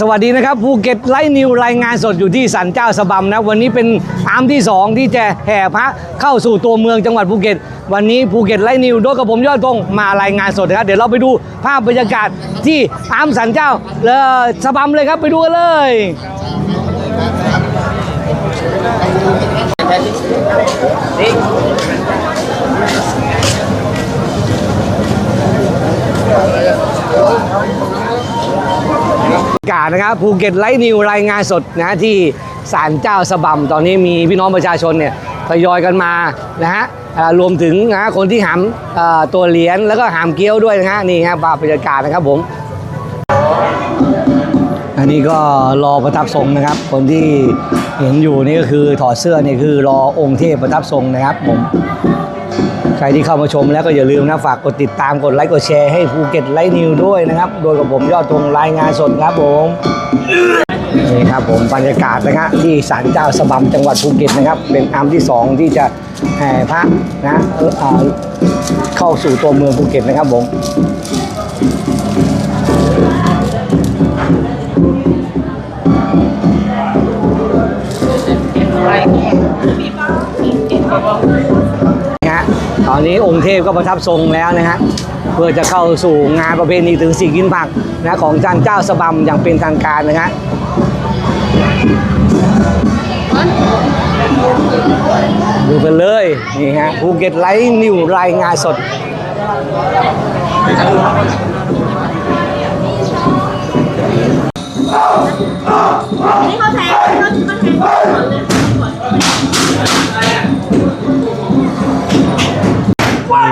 สวัสดีนะครับภูเก็ตไลฟ์นิวรายงานสดอยู่ที่สันเจ้าสะบำนะวันนี้เป็นอาร์มที่ 2 ที่จะแห่พระเข้าสู่ตัวเมืองจังหวัดภูเก็ต วันนี้ภูเก็ตไลฟ์นิวโดยกับผมยอดธงมารายงานสดนะครับเดี๋ยวเราไปดูภาพบรรยากาศที่อาร์มสันเจ้าเลอสะบำเลยครับไปดูกันเลย กาศนะครับภูเก็ตไลฟ์นิวรายงานสดนะที่ศาลเจ้าสะบำตอนนี้มีพี่น้องประชาชนเนี่ยทยอยกันมานะฮะรวมถึงนะคนที่หามตัวเหรียญแล้วก็หามเกี้ยวด้วยนะฮะนี่ฮะภาพบรรยากาศนะครับผม อันนี้ก็รอประทับทรงนะครับ คนที่เห็นอยู่นี่ก็คือถอดเสื้อนี่คือรอองค์เทพประทับทรงนะครับผม ใครที่เข้ามาชมแล้วก็อย่าลืมนะ ฝากกดติดตามกดไลค์กดแชร์ให้ภูเก็ตไลท์นิวด้วยนะครับ โดยกับผมยอดธงรายงานสดครับผมนี่ครับผมบรรยากาศนะฮะที่ศาลเจ้าสะบำจังหวัดภูเก็ตนะครับ เป็นอัมที่สองที่จะแห่พระนะเเข้าสู่ตัวเมืองภูเก็ตนะครับผม เทพก็ประทับทรงแล้วนะฮะเพื่อจะเข้าสู่งานประเพณีถึงสิ่กินผักนะของจันเจ้าสะบำอย่างเป็นทางการนะฮะดูกันเลยนี่ฮะภูเก็ตไลฟ์นิวรายงานสดนี่เขาแทงเขาเขาแทง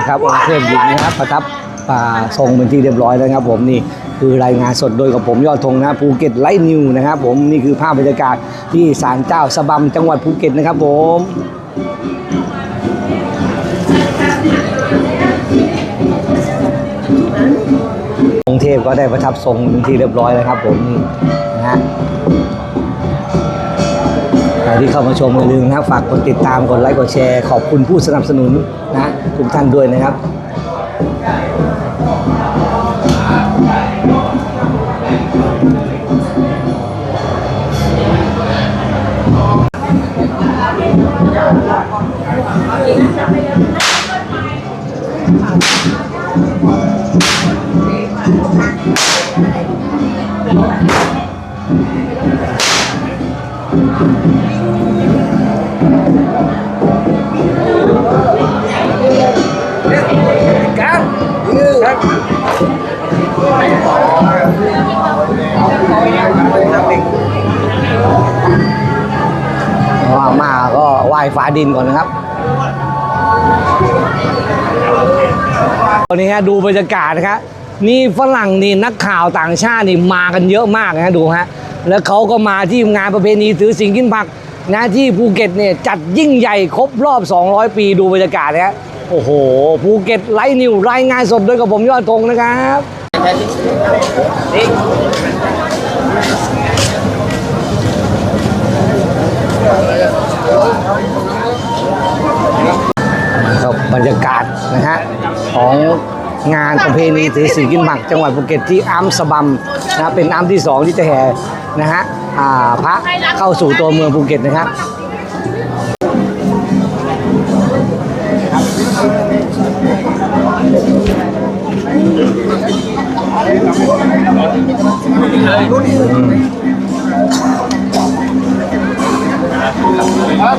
ก่อนเครับองค์เทพหญิงนะครับประทับอ่าทรงเป็นที่เรียบร้อยแล้วครับผมนี่คือรายงานสดโดยกับผมยอดธงนะภูเก็ตไลฟ์นิวนะครับผมนี่คือภาพบรรยากาศที่ศาลเจ้าสะบำจังหวัดภูเก็ตนะครับผมองเทพก็ได้ประทับทรงเป็นที่เรียบร้อยแล้วครับผมนี่นะฮะ ใครที่เข้ามาชมอย่าลืมนะครับฝากกดติดตามกดไลค์กดแชร์ ขอบคุณผู้สนับสนุนนะทุกท่านด้วยนะครับ ว่ามาก็ไหว้ฟ้าดินก่อนนะครับตอนนี้ฮะดูบรรยากาศนะครับนี่ฝรั่งนี่นักข่าวต่างชาตินี่มากันเยอะมากนะดูฮะแล้วเขาก็มาที่งานประเพณีถือสิงกินผักนะที่ภูเก็ตเนี่ยจัดยิ่งใหญ่ครบรอบ 200 ปีดูบรรยากาศนะฮะโอ้โห ภูเก็ตไลฟ์นิวรายงานสดโดยกับผมยอดธงนะครับ นะฮะของงานประเพณีถือศีลกินหมัก จังหวัดภูเก็ตที่อัมสบัมนะเป็นอัมที่สองที่จะแห่นะฮะพระเข้าสู่ตัวเมืองภูเก็ตนะครับครับ